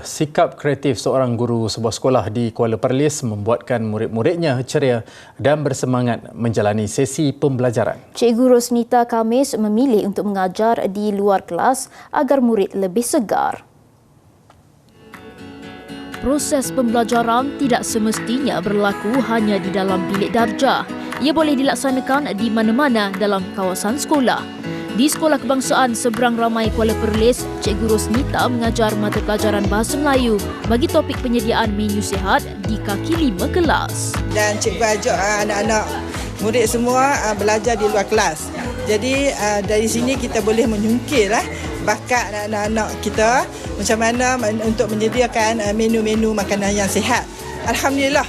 Sikap kreatif seorang guru sebuah sekolah di Kuala Perlis membuatkan murid-muridnya ceria dan bersemangat menjalani sesi pembelajaran. Cikgu Rosnita Kamis memilih untuk mengajar di luar kelas agar murid lebih segar. Proses pembelajaran tidak semestinya berlaku hanya di dalam bilik darjah. Ia boleh dilaksanakan di mana-mana dalam kawasan sekolah. Di Sekolah Kebangsaan Seberang Ramai Kuala Perlis, Cikgu Rosnita mengajar mata pelajaran Bahasa Melayu bagi topik penyediaan menu sihat di kaki lima kelas. Dan cikgu ajak ah, anak-anak murid semua ah, belajar di luar kelas. Jadi ah, dari sini kita boleh menyungkir lah bakat anak-anak kita macam mana untuk menyediakan menu-menu makanan yang sihat. Alhamdulillah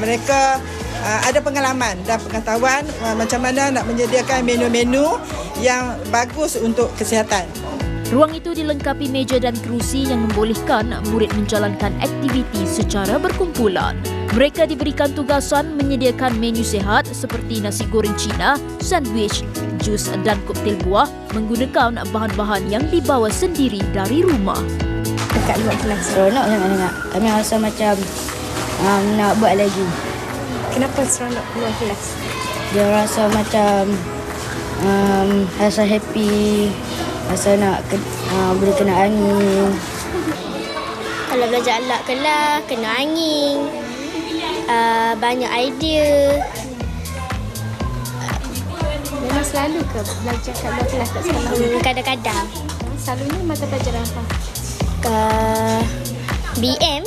mereka ada pengalaman dan pengetahuan macam mana nak menyediakan menu-menu yang bagus untuk kesihatan. Ruang itu dilengkapi meja dan kerusi yang membolehkan murid menjalankan aktiviti secara berkumpulan. Mereka diberikan tugasan menyediakan menu sehat seperti nasi goreng Cina, sandwich, jus dan koktel buah menggunakan bahan-bahan yang dibawa sendiri dari rumah. Dekat luar kelas. Seronok sangat-sangat. Kami rasa macam um, nak buat lagi. Kenapa seronok keluar kelas? Dia rasa macam um, rasa happy, rasa nak ke, uh, boleh kena angin. Kalau belajar alat kelas, kena angin. Uh, banyak idea. Memang selalu ke belajar kat luar kelas kat sekolah? Hmm, kadang-kadang. Selalunya mata pelajaran apa? Uh, BM.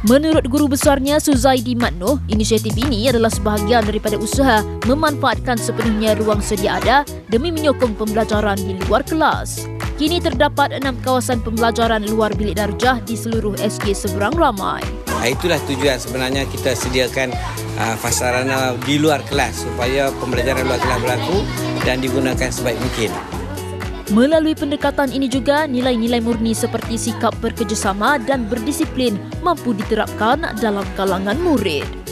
Menurut guru besarnya Suzaidi Matno, inisiatif ini adalah sebahagian daripada usaha memanfaatkan sepenuhnya ruang sedia ada demi menyokong pembelajaran di luar kelas. Kini terdapat enam kawasan pembelajaran luar bilik darjah di seluruh SK Seberang Ramai. Itulah tujuan sebenarnya kita sediakan uh, fasarana di luar kelas supaya pembelajaran luar kelas berlaku dan digunakan sebaik mungkin. Melalui pendekatan ini juga, nilai-nilai murni seperti sikap bekerjasama dan berdisiplin mampu diterapkan dalam kalangan murid.